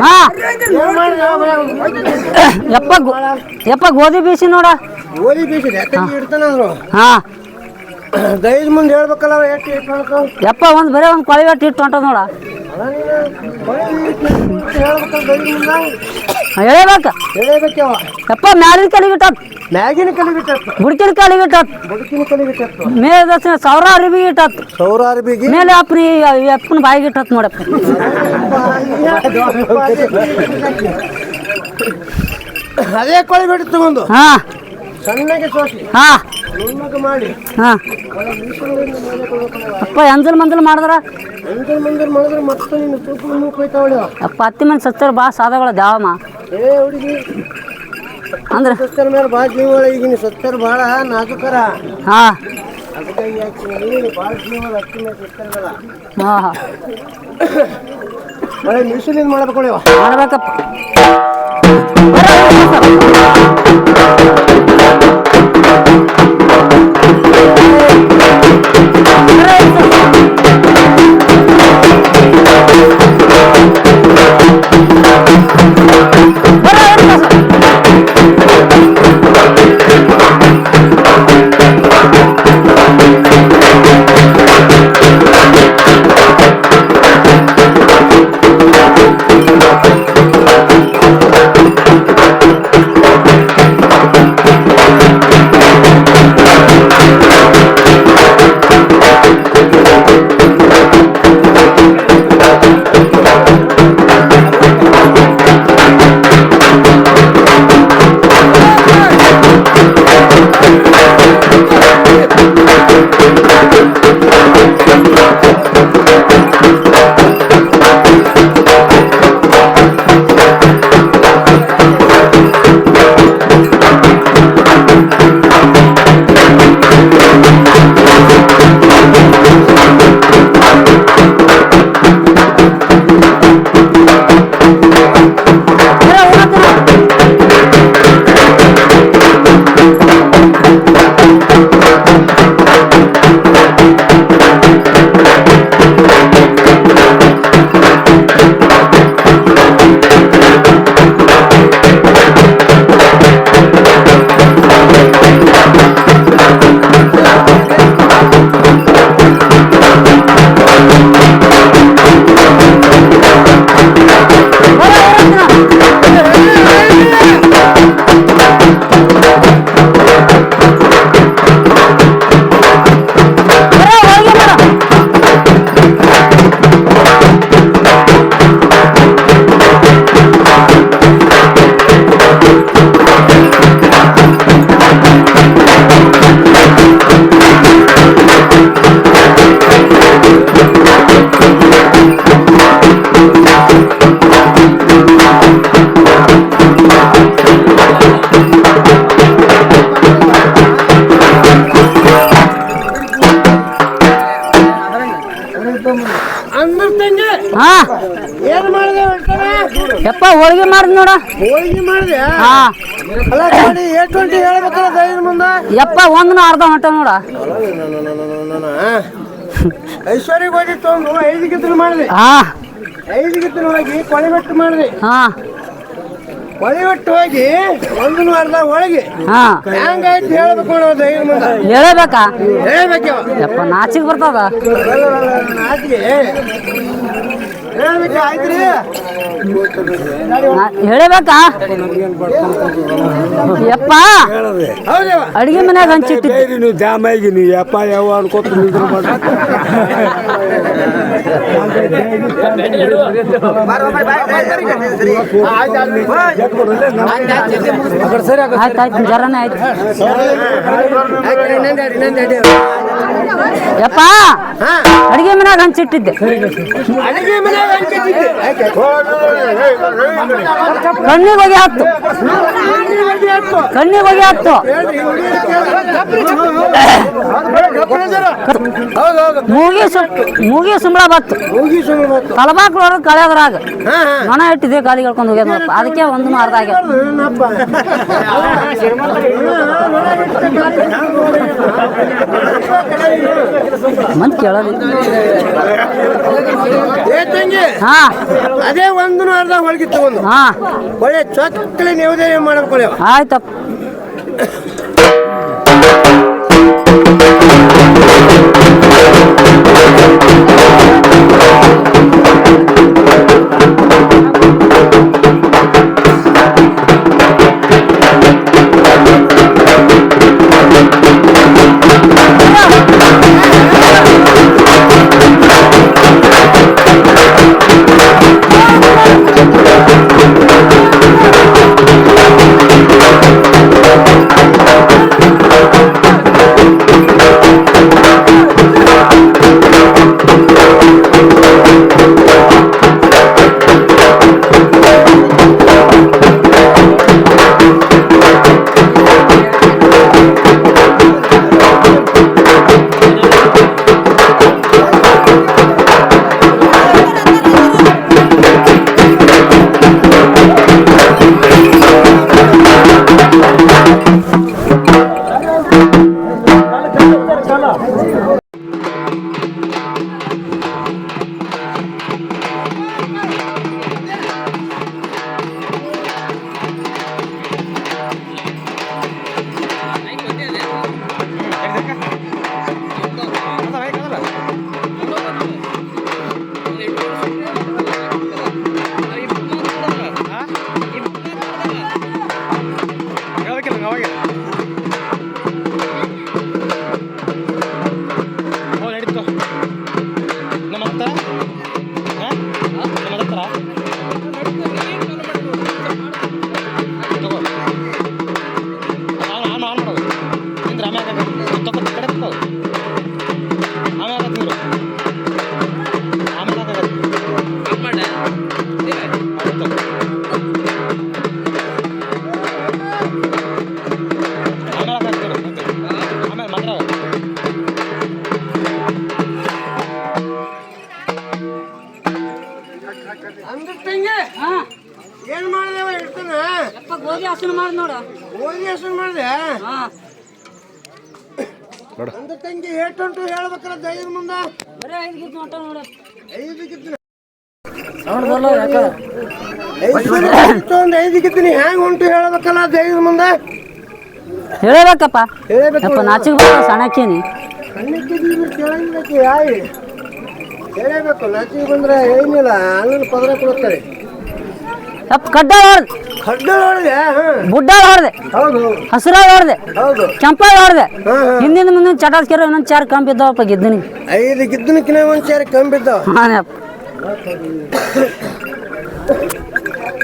ಹಾ. ಯಪ್ಪ ಗೋ- ಯಪ್ಪ ಗೋಧಿ ಬೀಸಿ ನೋಡ. ಗೋಧಿ ಬೀಸಿದೆ. ಇಡ್ತಾನಂದ್ರು ಹಾ. ಮುಂದೆ ಹೇಳ್ಬೇಕಲ್ಲ ಎಪ್ಪ ಎಷ್ಟು ಯಪ್ಪ ಒಂದ್ ಬರೇ ಒಂದ್ ಕೊಳಿ ಒಟ್ಟು ಇಟ್ಟು ಹೊಂಟ ನೋಡ. ಹೇಳಬೇಕ ಹೇಳಬೇಕವ ಮ್ಯಾಲಿನ ಕಲಿಗೆ ಇಟ್ಟತ್ ಮ್ಯಾಗಿನ ಕಲಿಬಿಟ್ಟತ್ತು ಬುಡಕಿನ ಕಾಲಿಗೆ ಬುಡಕಿನ ಕಲಿಬಿಟ್ಟತ್ತು ಮೇಲೆ ಸಾವಿರ ಅರಿವಿ ಇಟ್ಟತ್ ಸೌರಾರು ಬಿಗಿ ಮೇಲೆ ಅಪ್ಪನಿ ಅಪ್ಪನ ಬಾಯಿಗೆ ಇಟ್ಟತ್ ನೋಡಪ್ಪ. ಅದೇ ಕೊಳಿ ಬಿಟ್ಟು ತಗೊಂಡು. ಹಾ. ಸಣ್ಣಗೆ ಸೋಸಿ. ಹಾ. ಹಾ. ಅಪ್ಪ ಎಂಜಲ್ ಮಂಜಲ್ ಮಾಡಿದ್ರ? ಅಪ್ಪ ಅತ್ತಿ ಮನೆ ಸತ್ತರ ಭಾಳ ಸಾದಗಳ ದಾವಮ್ಮ. ಏ ಹುಡುಗಿ. ಅಂದ್ರೆ? ಸತ್ತರ ಮೇಲೆ ಭಾಳ ಜೀವಳ ಈಗಿನ ಸತ್ತರ ಭಾಳ ನಾಜುಕರ. ಹಾಂ. ಭಾಳ ಜೀವಳ ಅಕ್ಕಿ ಮೇಲೆ ಸತ್ತರ ಹಾಂ ಹಾಂ. ಮಳೆ ಮಿಷಿನಿಂದ ಮಾಡ್ಬೇಕೊಳ್ಳಿವ ಮಾಡ್ಬೇಕಪ್ಪ. ಮಾಡಿದ್ ನೋಡ ಹೋಳಿಗೆ ಮಾಡಿದೆ ಹಾ ಅಲ್ಲ ಗಾಡಿ ಏಟ್ ಟ್ವೆಂಟಿ ಹೇಳ್ಬೇಕಲ್ಲ ದೈದ ಮುಂದೆ ಯಪ್ಪ ಒಂದ್ನ ಅರ್ಧ ಹೊಂಟ ನೋಡ ಐಶ್ವರ್ಯ ಹೋಗಿ ತಗೊಂಡು ಐದು ಗಿತ್ತಲು ಮಾಡಿದೆ ಹಾ ಐದು ಗಿತ್ತಲು ಹೋಗಿ ಕೊಳೆಬೆಟ್ಟು ಮಾಡಿದೆ ಹಾ ಕೊಳೆಬೆಟ್ಟು ಹೋಗಿ ಒಂದು ಅರ್ಧ ಒಳಗೆ ಹಾ ಹೆಂಗಾಯ್ತು ಹೇಳ್ಬೇಕು ನಾವು ದೈದ ಮುಂದೆ ಹೇಳಬೇಕಾ ಹೇಳ್ಬೇಕವ ಯಪ್ಪ ನಾಚಿಗೆ ಬರ್ತದ ನಾಚಿಗೆ ಹೇಳ್ಬೇಕು? ಯಪ್ಪ! ಅಡಿಗೆ ಮನ್ಯಾಗ ಹಂಚಿಟ್ಟಿದ್ದೆ. ಬೇರೆ ನೀವು ದ್ಯಾಮಾಗಿ ನೀವು ಯಪ್ಪ ಯಾವ ಅನ್ಕೋತ ನಿಂತ್ರು ಮಾಡ್ರಿ. ಆಯ್ತು ಆಯ್ತು ಜರನೇ ಆಯ್ತು ಯಪ್ಪ! ಅಡಿಗೆ ಮನ್ಯಾಗ ಹಂಚಿಟ್ಟಿದ್ದೆ ಕಣ್ಣಿಗೆ ಹೋಗಿ ಹತ್ತು ಕಣ್ಣಿಗೆ ಹೋಗಿ ಹತ್ತು ಮೂಗಿ ಸು ಮೂಗಿ ಸುಂಬಳ ಬತ್ತು ಹೊರಗೆ ಕಳೆಯೋದ್ರಾಗ ಮನ ಇಟ್ಟಿದ್ದೆ ಕಾಲಿಗೆ ಹೇಳ್ಕೊಂಡು ಹೋಗ್ಯದ ನೋಡಪ್ಪ. ಅದಕ್ಕೆ ಒಂದು ಮಾರ್ದ ಆಗ್ಯಾವ ಮಂದಿ ಕೇಳೋದು ಹಾ. ಅದೇ ಒಂದು ಅರ್ಧ ಹೊಳಗಿತ್ತು ಒಂದು ಹಾ. ಒಳ್ಳೆ ಚೊಕ್ಕಲೆ ನೀವು ಮಾಡ್ಕೊಳ್ಳಿ ಆಯ್ತಪ್ಪ ಗೋಧಿ ಹಸನು ಮಾಡಿ ನೋಡು. ಹೋಗಿ ಹೆಸರು ಮಾಡಿದೆ? ಹಾ. ಅಂದ್ರೆ ತಂಗಿ ಏಟುಂಟು ಹೇಳ್ಬೇಕಲ್ಲ ದೈವದ ಮುಂದೆ. ಬರೀ ಐದು ಗಿತ್ತು ನೋಟ ನೋಡು. ಐದು ಸೌಂಡ್ ಬರ್ಲ ಯಾಕ? ಒಂದು ಹ್ಯಾಂಗ ಉಂಟು ಹೇಳ್ಬೇಕಲ್ಲ ದೈವದ ಮುಂದ? ಹೇಳಬೇಕಪ್ಪ. ಹೇಳ್ಬೇಕು ಯಪ್ಪ ನಾಚಿಗೆ ಬರ ಸಣ್ಣಕ್ಕೇನಿ. ಕಣ್ಣಿಕ್ಕಿದ್ದೀವಿ ಕೇಳಂಗಿಲ್ಲಕ್ಕೆ ಯಾಯಿ? ಹೇಳಬೇಕು ನಾಚಿಗೆ ಬಂದ್ರೆ ಏನಿಲ್ಲ ಅಣ್ಣನ ಪದರ ಕೊಡುತ್ತಾರೆ ಕಡ್ಡಾಳ ಹೊಡ್ದೆ ಕಡ್ಡಾಳ ಹೊಡೆದೆ. ಹಸಿರಾಳ ಹೊಡ್ದೆ. ಕೆಂಪಾಳ ಹೊಡ್ದೆ. ಹಿಂದಿನ ಮುಂದಿನ ಚಟಾಸ್ಕೆರ ಇನ್ನೊಂದು ಚಾರ್ ಕಂಪ್ ಇದ್ದಾವಪ್ಪ ಗೆದ್ದನಿ ಐದು ಗಿದ್ದನಕ್ಕಿನ ಒಂದು ಚಾರ್ ಕಂಬ ಇದ್ದಾವ. ಹಾಂ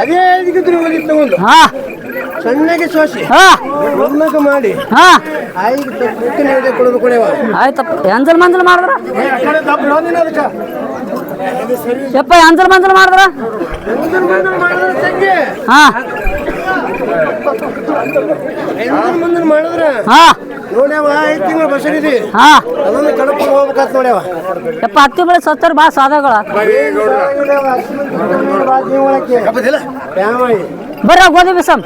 ಅದೇ ಐದು ಗಿದ್ದನ ಹೋಗಿ ತಗೊಂಡು ಹಾ. ಸಣ್ಣಗೆ ಸೋಸಿ. ಹಾ. ಮಾಡಿ. ಹಾ. ಐದು ಕೊಡಬೇಕು ಆಯ್ತಪ್ಪ. ಎಂಜಲ್ ಮಂಜಲ್ ಮಾಡಿದ್ರ? ಯಪ್ಪ ಅಂಜಲ್ ಮಂಜಲ್ ಮಾಡಿದ್ರ? ಹಾ. ಹತ್ತಿ ಬೆಳೆ ಸಾಧಗಳ ಬರ್ರ ಗೋಧಿ ಬಿಸಮ್.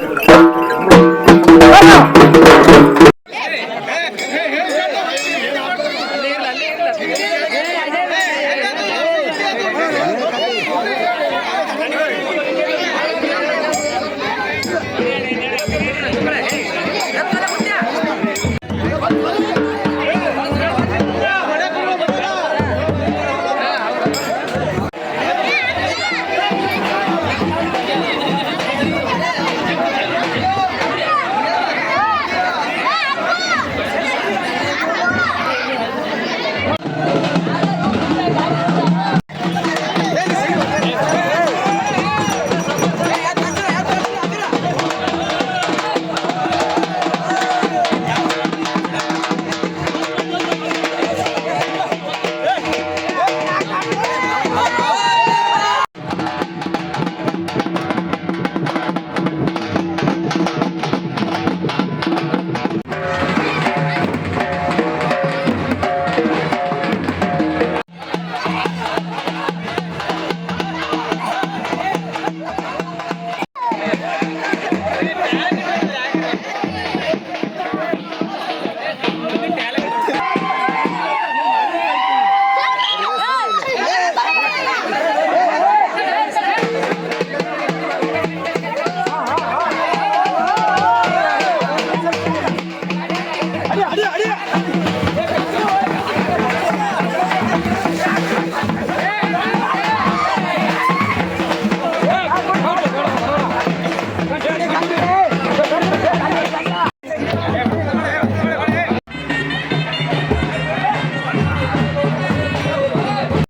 Yeah.